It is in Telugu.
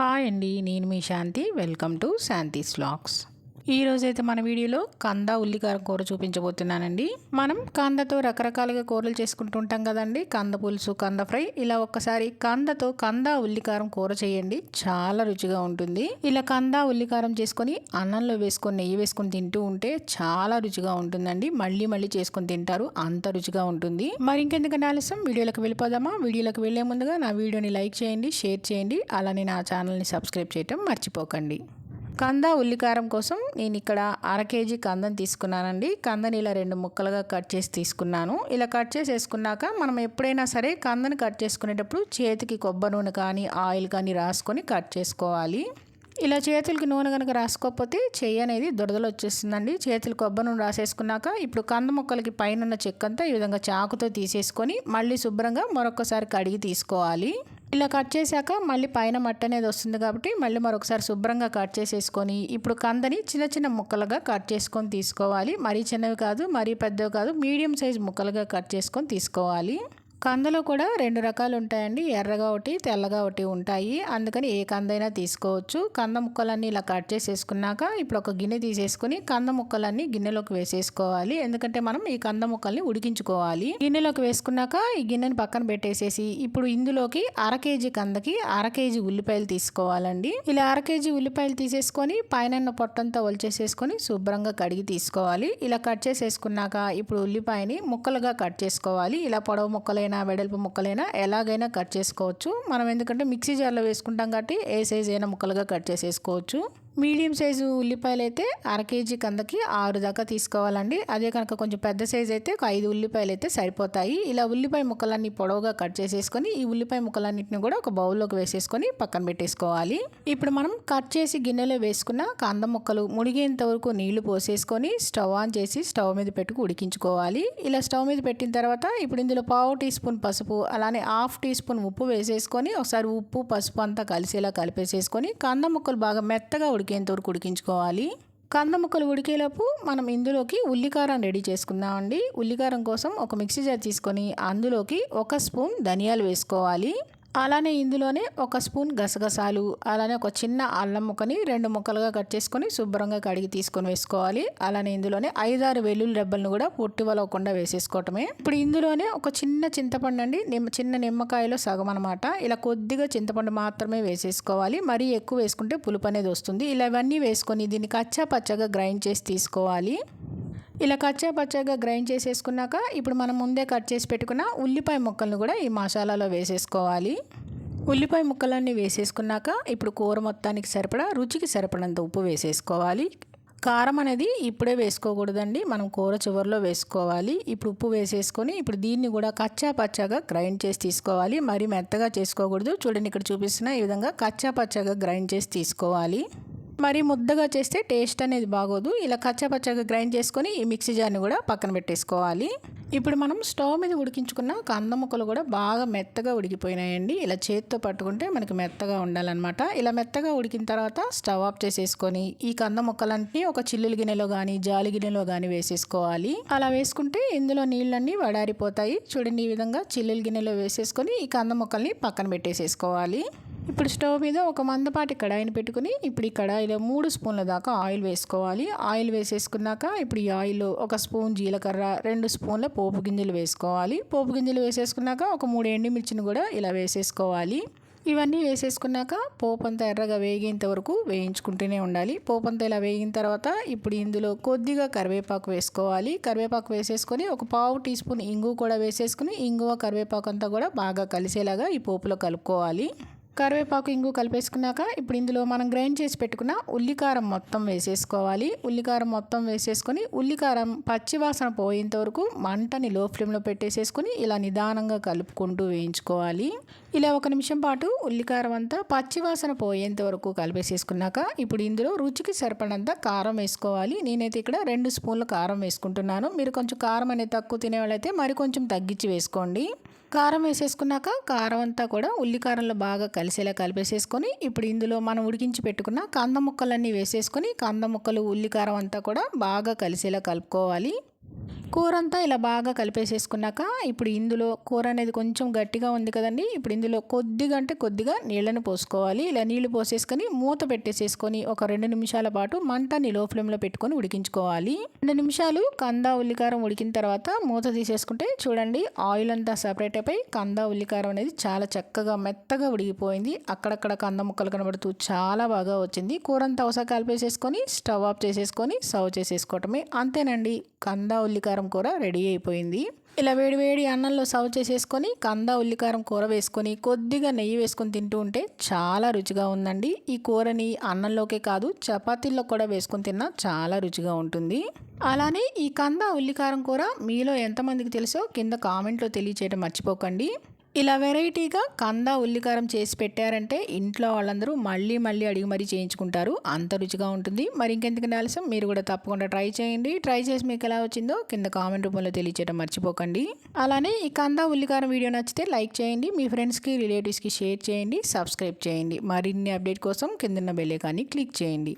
హాయ్ అండి నేను మీ శాంతి. వెల్కమ్ టు శాంతి స్లాగ్స్ ఈరోజు అయితే మన వీడియోలో కంద ఉల్లికారం కూర చూపించబోతున్నానండి. మనం కందతో రకరకాలుగా కూరలు చేసుకుంటూ ఉంటాం కదండి. కంద పులుసు కంద ఫ్రై. ఇలా ఒక్కసారి కందతో కంద ఉల్లికారం కూర చేయండి. చాలా రుచిగా ఉంటుంది. ఇలా కంద ఉల్లికారం చేసుకొని అన్నంలో వేసుకొని నెయ్యి వేసుకొని తింటూ ఉంటే చాలా రుచిగా ఉంటుందండి. మళ్ళీ మళ్ళీ చేసుకొని తింటారు. అంత రుచిగా ఉంటుంది. మరి ఇంకెందుకంటే ఆలస్యం? వీడియోలోకి వెళ్ళిపోదామా? వీడియోలోకి వెళ్ళే ముందుగా నా వీడియోని లైక్ చేయండి షేర్ చేయండి. అలానే నా ఛానల్ని సబ్స్క్రైబ్ చేయటం మర్చిపోకండి. కంద ఉల్లికారం కోసం నేను ఇక్కడ అర కేజీ కందం తీసుకున్నానండి. కందని ఇలా రెండు ముక్కలుగా కట్ చేసి తీసుకున్నాను. ఇలా కట్ చేసి వేసుకున్నాక మనం ఎప్పుడైనా సరే కందని కట్ చేసుకునేటప్పుడు చేతికి కొబ్బరి నూనె కానీ ఆయిల్ కానీ రాసుకొని కట్ చేసుకోవాలి. ఇలా చేతులకి నూనె కనుక రాసుకోకపోతే చెయ్యి అనేది దురదలు వచ్చేస్తుందండి. చేతులు కొబ్బరి నూనె రాసేసుకున్నాక ఇప్పుడు కంద ముక్కలకి పైన ఉన్న చెక్కంతా ఈ విధంగా చాకుతో తీసేసుకొని మళ్ళీ శుభ్రంగా మరొకసారి కడిగి తీసుకోవాలి. ఇలా కట్ చేశాక మళ్ళీ పైన మట్టి అనేది వస్తుంది కాబట్టి మళ్ళీ మరొకసారి శుభ్రంగా కట్ చేసేసుకొని ఇప్పుడు కందని చిన్న చిన్న ముక్కలుగా కట్ చేసుకొని తీసుకోవాలి. మరీ చిన్నవి కాదు మరీ పెద్దవి కాదు మీడియం సైజ్ ముక్కలుగా కట్ చేసుకొని తీసుకోవాలి. కందలో కూడా రెండు రకాలు ఉంటాయండి ఎర్రగా ఒకటి తెల్లగా ఒకటి ఉంటాయి. అందుకని ఏ కందైనా తీసుకోవచ్చు. కంద ముక్కలన్నీ ఇలా కట్ చేసేసుకున్నాక ఇప్పుడు ఒక గిన్నె తీసేసుకుని కంద ముక్కలన్నీ గిన్నెలోకి వేసేసుకోవాలి. ఎందుకంటే మనం ఈ కంద ముక్కల్ని ఉడికించుకోవాలి. గిన్నెలోకి వేసుకున్నాక ఈ గిన్నెని పక్కన పెట్టేసేసి ఇప్పుడు ఇందులోకి అర కేజీ కందకి అర కేజీ ఉల్లిపాయలు తీసుకోవాలండి. ఇలా అర కేజీ ఉల్లిపాయలు తీసేసుకొని పైన పొట్టంతా ఒలిచేసేసుకొని శుభ్రంగా కడిగి తీసుకోవాలి. ఇలా కట్ చేసేసుకున్నాక ఇప్పుడు ఉల్లిపాయని ముక్కలుగా కట్ చేసుకోవాలి. ఇలా పొడవు ముక్కలైన ముక్కలైనా వెడల్పు ముక్కలైనా ఎలాగైనా కట్ చేసుకోవచ్చు. మనం ఎందుకంటే మిక్సీ జార్లో వేసుకుంటాం కాబట్టి ఏ సైజ్ అయినా ముక్కలుగా కట్ చేసేసుకోవచ్చు. మీడియం సైజు ఉల్లిపాయలు అయితే అర కేజీ కందకి ఆరు దాకా తీసుకోవాలండి. అదే కనుక కొంచెం పెద్ద సైజు అయితే ఒక ఐదు ఉల్లిపాయలు అయితే సరిపోతాయి. ఇలా ఉల్లిపాయ ముక్కలన్నీ పొడవుగా కట్ చేసేసుకొని ఈ ఉల్లిపాయ ముక్కలన్నింటిని కూడా ఒక బౌల్లోకి వేసేసుకొని పక్కన పెట్టేసుకోవాలి. ఇప్పుడు మనం కట్ చేసి గిన్నెలో వేసుకున్న కంద ముక్కలు మునిగేంత వరకు నీళ్ళు పోసేసుకొని స్టవ్ ఆన్ చేసి స్టవ్ మీద పెట్టుకు ఉడికించుకోవాలి. ఇలా స్టవ్ మీద పెట్టిన తర్వాత ఇప్పుడు ఇందులో పావు టీ స్పూన్ పసుపు అలానే హాఫ్ టీ స్పూన్ ఉప్పు వేసేసుకొని ఒకసారి ఉప్పు పసుపు అంతా కలిసేలా కలిపేసేసుకొని కంద ముక్కలు బాగా మెత్తగా ఉడికేంతవరకు ఉడికించుకోవాలి. కంద ముక్కలు ఉడికేలోపు మనం ఇందులోకి ఉల్లికారం రెడీ చేసుకుందామండి. ఉల్లికారం కోసం ఒక మిక్సీ జార్ తీసుకొని అందులోకి ఒక స్పూన్ ధనియాలు వేసుకోవాలి. అలానే ఇందులోనే ఒక స్పూన్ గసగసాలు అలానే ఒక చిన్న అల్లం ముక్కని రెండు ముక్కలుగా కట్ చేసుకొని శుభ్రంగా కడిగి తీసుకొని వేసుకోవాలి. అలానే ఇందులోనే ఐదారు వెల్లుల్లి రెబ్బలను కూడా పొట్టి వలవకుండా వేసేసుకోవటమే. ఇప్పుడు ఇందులోనే ఒక చిన్న చింతపండు అండి నిమ్మ చిన్న నిమ్మకాయలో సగం అనమాట ఇలా కొద్దిగా చింతపండు మాత్రమే వేసేసుకోవాలి. మరీ ఎక్కువ వేసుకుంటే పులుపు అనేది వస్తుంది. ఇలా ఇవన్నీ వేసుకొని దీన్ని కచ్చా పచ్చగా గ్రైండ్ చేసి తీసుకోవాలి. ఇలా కచ్చా పచ్చగా గ్రైండ్ చేసేసుకున్నాక ఇప్పుడు మనం ముందే కట్ చేసి పెట్టుకున్న ఉల్లిపాయ ముక్కలను కూడా ఈ మసాలాలో వేసేసుకోవాలి. ఉల్లిపాయ ముక్కలన్నీ వేసేసుకున్నాక ఇప్పుడు కూర మొత్తానికి సరిపడా రుచికి సరిపడంత ఉప్పు వేసేసుకోవాలి. కారం అనేది ఇప్పుడే వేసుకోకూడదండి మనం కూర చివరిలో వేసుకోవాలి. ఇప్పుడు ఉప్పు వేసేసుకొని ఇప్పుడు దీన్ని కూడా కచ్చా పచ్చగా గ్రైండ్ చేసి తీసుకోవాలి. మరి మెత్తగా చేసుకోకూడదు. చూడండి ఇక్కడ చూపిస్తున్న ఈ విధంగా కచ్చా పచ్చగా గ్రైండ్ చేసి తీసుకోవాలి. మరి ముద్దగా చేస్తే టేస్ట్ అనేది బాగోదు. ఇలా కచ్చపచ్చగా గ్రైండ్ చేసుకొని ఈ మిక్సీ జార్ని కూడా పక్కన పెట్టేసుకోవాలి. ఇప్పుడు మనం స్టవ్ మీద ఉడికించుకున్న కంద ముక్కలు కూడా బాగా మెత్తగా ఉడికిపోయినాయండి. ఇలా చేతితో పట్టుకుంటే మనకి మెత్తగా ఉండాలన్నమాట. ఇలా మెత్తగా ఉడికిన తర్వాత స్టవ్ ఆఫ్ చేసేసుకొని ఈ కంద ముక్కలన్నీ ఒక చిల్లుల గిన్నెలో కానీ జాలి గిన్నెలో కానీ వేసేసుకోవాలి. అలా వేసుకుంటే ఇందులో నీళ్ళన్నీ వడారిపోతాయి. చూడండి ఈ విధంగా చిల్లుల గిన్నెలో వేసేసుకొని ఈ కంద ముక్కల్ని పక్కన పెట్టేసేసుకోవాలి. ఇప్పుడు స్టవ్ మీద ఒక మందపాటి కడాయిని పెట్టుకుని ఇప్పుడు ఈ కడాయిలో మూడు స్పూన్ల దాకా ఆయిల్ వేసుకోవాలి. ఆయిల్ వేసేసుకున్నాక ఇప్పుడు ఈ ఆయిల్ ఒక స్పూన్ జీలకర్ర రెండు స్పూన్ల పోపు గింజలు వేసుకోవాలి. పోపు గింజలు వేసేసుకున్నాక ఒక మూడు ఎండుమిర్చిని కూడా ఇలా వేసేసుకోవాలి. ఇవన్నీ వేసేసుకున్నాక పోపు అంతా ఎర్రగా వేగేంత వరకు వేయించుకుంటూనే ఉండాలి. పోపు అంతా ఇలా వేగిన తర్వాత ఇప్పుడు ఇందులో కొద్దిగా కరివేపాకు వేసుకోవాలి. కరివేపాకు వేసేసుకొని ఒక పావు టీ స్పూన్ ఇంగు కూడా వేసేసుకుని ఇంగువ కరివేపాకు అంతా కూడా బాగా కలిసేలాగా ఈ పోపులో కలుపుకోవాలి. కరివేపాకు ఇంగు కలిపేసుకున్నాక ఇప్పుడు ఇందులో మనం గ్రైండ్ చేసి పెట్టుకున్న ఉల్లికారం మొత్తం వేసేసుకోవాలి. ఉల్లికారం మొత్తం వేసేసుకొని ఉల్లికారం పచ్చివాసన పోయేంత వరకు మంటని లో ఫ్లేమ్లో పెట్టేసేసుకొని ఇలా నిదానంగా కలుపుకుంటూ వేయించుకోవాలి. ఇలా ఒక నిమిషం పాటు ఉల్లికారం అంతా పచ్చివాసన పోయేంత వరకు కలిపేసేసుకున్నాక ఇప్పుడు ఇందులో రుచికి సరిపడంత కారం వేసుకోవాలి. నేనైతే ఇక్కడ రెండు స్పూన్ల కారం వేసుకుంటున్నాను. మీరు కొంచెం కారం అనేది తక్కువ తినేవాళ్ళైతే మరి కొంచెం తగ్గించి వేసుకోండి. కారం వేసేసుకున్నాక కారం అంతా కూడా ఉల్లికారంలో బాగా కలిసేలా కలిపేసేసుకొని ఇప్పుడు ఇందులో మనం ఉడికించి పెట్టుకున్న కంద ముక్కలన్నీ వేసేసుకొని కంద ముక్కలు ఉల్లికారం అంతా కూడా బాగా కలిసేలా కలుపుకోవాలి. కూర అంతా ఇలా బాగా కలిపేసేసుకున్నాక ఇప్పుడు ఇందులో కూర అనేది కొంచెం గట్టిగా ఉంది కదండి. ఇప్పుడు ఇందులో కొద్దిగా అంటే కొద్దిగా నీళ్ళను పోసుకోవాలి. ఇలా నీళ్ళు పోసేసుకొని మూత పెట్టేసేసుకొని ఒక రెండు నిమిషాల పాటు మంటని లో ఫ్లేమ్లో పెట్టుకొని ఉడికించుకోవాలి. రెండు నిమిషాలు కంద ఉల్లికారం ఉడికిన తర్వాత మూత తీసేసుకుంటే చూడండి ఆయిల్ అంతా సపరేట్ అయిపోయి కంద ఉల్లికారం అనేది చాలా చక్కగా మెత్తగా ఉడికిపోయింది. అక్కడక్కడ కంద ముక్కలు కనబడుతూ చాలా బాగా వచ్చింది. కూర అంతా ఒకసారి కలిపేసేసుకొని స్టవ్ ఆఫ్ చేసేసుకొని సర్వ్ చేసేసుకోవటమే. అంతేనండి. కంద ఉల్లికారం కూర రెడీ అయిపోయింది. ఇలా వేడి వేడి అన్నంలో సర్వ్ చేసేసుకొని కంద ఉల్లికారం కూర వేసుకొని కొద్దిగా నెయ్యి వేసుకొని తింటూ ఉంటే చాలా రుచిగా ఉందండి. ఈ కూరని అన్నంలోకే కాదు చపాతీల్లో కూడా వేసుకొని తిన్నా చాలా రుచిగా ఉంటుంది. అలానే ఈ కంద ఉల్లికారం కూర మీలో ఎంతమందికి తెలుసో కింద కామెంట్లో తెలియచేయడం మర్చిపోకండి. ఇలా వెరైటీగా కంద ఉల్లికారం చేసి పెట్టారంటే ఇంట్లో వాళ్ళందరూ మళ్ళీ మళ్ళీ అడిగి మరీ చేయించుకుంటారు. అంత రుచిగా ఉంటుంది. మరి ఇంకెందుకు ఆలస్యం? మీరు కూడా తప్పకుండా ట్రై చేయండి. ట్రై చేసి మీకు ఎలా వచ్చిందో కింద కామెంట్ రూపంలో తెలియచేయడం మర్చిపోకండి. అలానే ఈ కంద ఉల్లికారం వీడియో నచ్చితే లైక్ చేయండి. మీ ఫ్రెండ్స్కి రిలేటివ్స్కి షేర్ చేయండి. సబ్స్క్రైబ్ చేయండి. మరిన్ని అప్డేట్ కోసం కిందన్న బెల్ ఐకాన్ని క్లిక్ చేయండి.